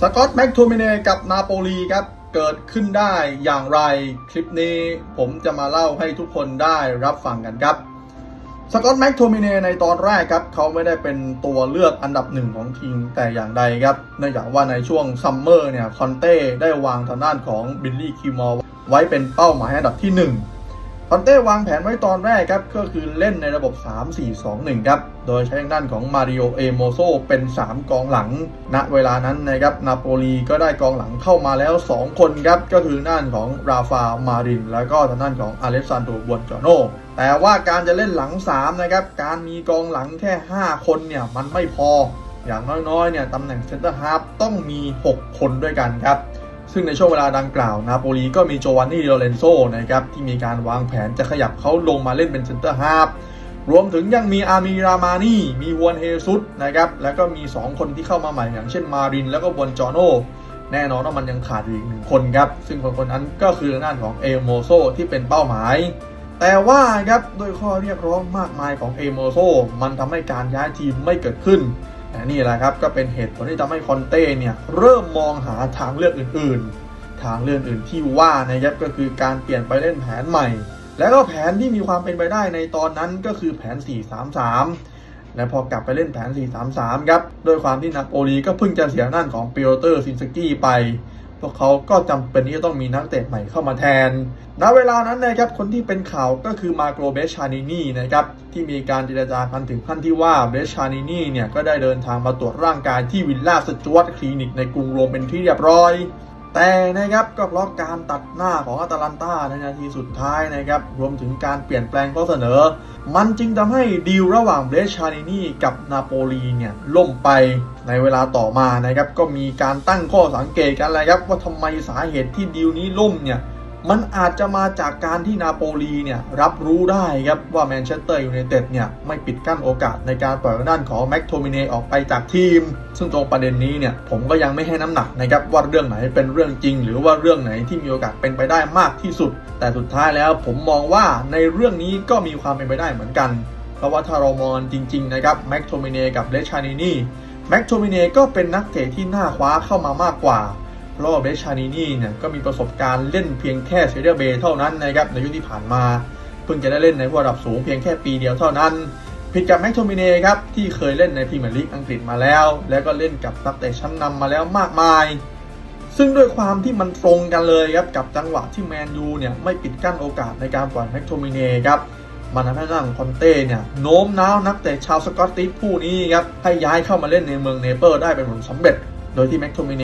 สกอตแม็กโทมิเนกับนาโปลีครับเกิดขึ้นได้อย่างไรคลิปนี้ผมจะมาเล่าให้ทุกคนได้รับฟังกันครับสกอตแม็กโทมิเนในตอนแรกครับเขาไม่ได้เป็นตัวเลือกอันดับหนึ่งของทีมแต่อย่างใดครับเนื่องจากว่าในช่วงซัมเมอร์เนี่ยคอนเต้ได้วางทางด้านของบิลลี่คิมอร์ไว้เป็นเป้าหมายอันดับที่ 1 คอนเต้วางแผนไว้ตอนแรกครับ ก็คือเล่นในระบบ 3-4-2-1 ครับ โดยใช้ทางด้านของมาริโอเอโมโซเป็น 3 กองหลัง ณ เวลานั้นนะครับนาโปลีก็ได้กองหลังเข้ามาแล้ว 2 คนครับ ก็คือด้านของราฟา มาริน แล้วก็ทางด้านของอเลสซานโดบวนจอโนแต่ว่าการจะเล่นหลัง 3 นะครับ การมีกองหลังแค่ 5 คนเนี่ยมันไม่พอ อย่างน้อยๆเนี่ยตำแหน่งเซนเตอร์ฮาร์ฟต้องมี 6 คนด้วยกันครับ ซึ่งในช่วงเวลาดังกล่าวนาโปลีก็มีโจวานนี่โดเรนโซนะครับที่มีการวางแผนจะขยับเขาลงมาเล่นเป็นเซนเตอร์ฮาร์ฟรวมถึงยังมีอามีรามานี่ มีวอนเฮซุสนะครับ แล้วก็มี 2 คนที่เข้ามาใหม่อย่างเช่นมาริน แล้วก็วอนจอโน แน่นอนว่ามันยังขาดอยู่อีกหนึ่งคนครับ ซึ่งคนคนนั้นก็คือทางด้านของเอโมโซที่เป็นเป้าหมาย แต่ว่าครับโดยข้อเรียกร้องมากมายของเอโมโซมันทำให้การย้ายทีมไม่เกิดขึ้น นี่แหละครับก็เป็นเหตุผลที่ทำให้คอนเต้เนี่ยเริ่มมองหาทางเลือกอื่นๆ ทางเลือกอื่นที่ว่านะครับก็คือการเปลี่ยนไปเล่นแผนใหม่ แล้วก็แผนที่มีความเป็นไปได้ในตอนนั้นก็คือแผน 4-3-3 และพอกลับไปเล่นแผน 4-3-3 ครับโดยความที่นาโปลีก็เพิ่งจะเสียนั่นของเปียเตอร์ซินสกี้ไป พวกเขาก็จำเป็นที่จะต้องมีนักเตะใหม่เข้ามาแทน ณ เวลานั้นนะครับ คนที่เป็นข่าวก็คือมาโกรเบชานินีนะครับ ที่มีการเจรจากันถึงขั้นที่ว่าเบชานินีเนี่ย ก็ได้เดินทางมาตรวจร่างกายที่วิลล่าสจวตคลินิกในกรุงโรมเป็นที่เรียบร้อย แต่นะครับก็เพราะการตัดหน้าของอาตาลันตาในนาทีสุดท้ายนะครับรวมถึงการเปลี่ยนแปลงข้อเสนอ มันจึงทำให้ดีลระหว่างเบรชานินีกับนาโปลีเนี่ยล่มไปในเวลาต่อมานะครับก็มีการตั้งข้อสังเกตกันเลยครับว่าทำไมสาเหตุที่ดีลนี้ล่มเนี่ย มันอาจจะมาจากการที่นาโปลีเนี่ยรับรู้ได้ครับว่าแมนเชสเตอร์ยูไนเต็ดเนี่ยไม่ปิดกั้นโอกาสในการปล่อยด้านของแม็กโทมิเนออกไปจากทีม ซึ่งตรงประเด็นนี้เนี่ยผมก็ยังไม่ให้น้ำหนักนะครับว่าเรื่องไหนเป็นเรื่องจริง หรือว่าเรื่องไหนที่มีโอกาสเป็นไปได้มากที่สุด แต่สุดท้ายแล้วผมมองว่าในเรื่องนี้ก็มีความเป็นไปได้เหมือนกัน เพราะว่าถ้าเรามองจริงๆนะครับแม็กโทมิเนกับเลชานินีแม็กโทมิเนก็เป็นนักเตะที่น่าคว้าเข้ามามากกว่า เพราะว่าเบชานินี่เนี่ยก็มีประสบการณ์เล่นเพียงแค่เซเรียเบเท่านั้นนะครับในยุคที่ผ่านมา เพิ่งจะได้เล่นในระดับสูงเพียงแค่ปีเดียวเท่านั้น ผิดกับแม็กโทมิเน่ครับที่เคยเล่นในพรีเมียร์ลีกอังกฤษมาแล้ว แล้วก็เล่นกับนักเตะชั้นนำมาแล้วมากมายซึ่งด้วยความที่มันตรงกันเลยครับกับจังหวะที่แมนยูเนี่ยไม่ปิดกั้นโอกาสในการปล่อยแม็กโทมิเน่ครับมันทำให้ทางคอนเต้เนี่ยโน้มน้าวนักเตะชาวสกอตติชผู้นี้ครับให้ย้ายเข้ามาเล่นในเมืองเนเปิลได้เป็นผลสำเร็จ โดยที่แม็กโทมิเน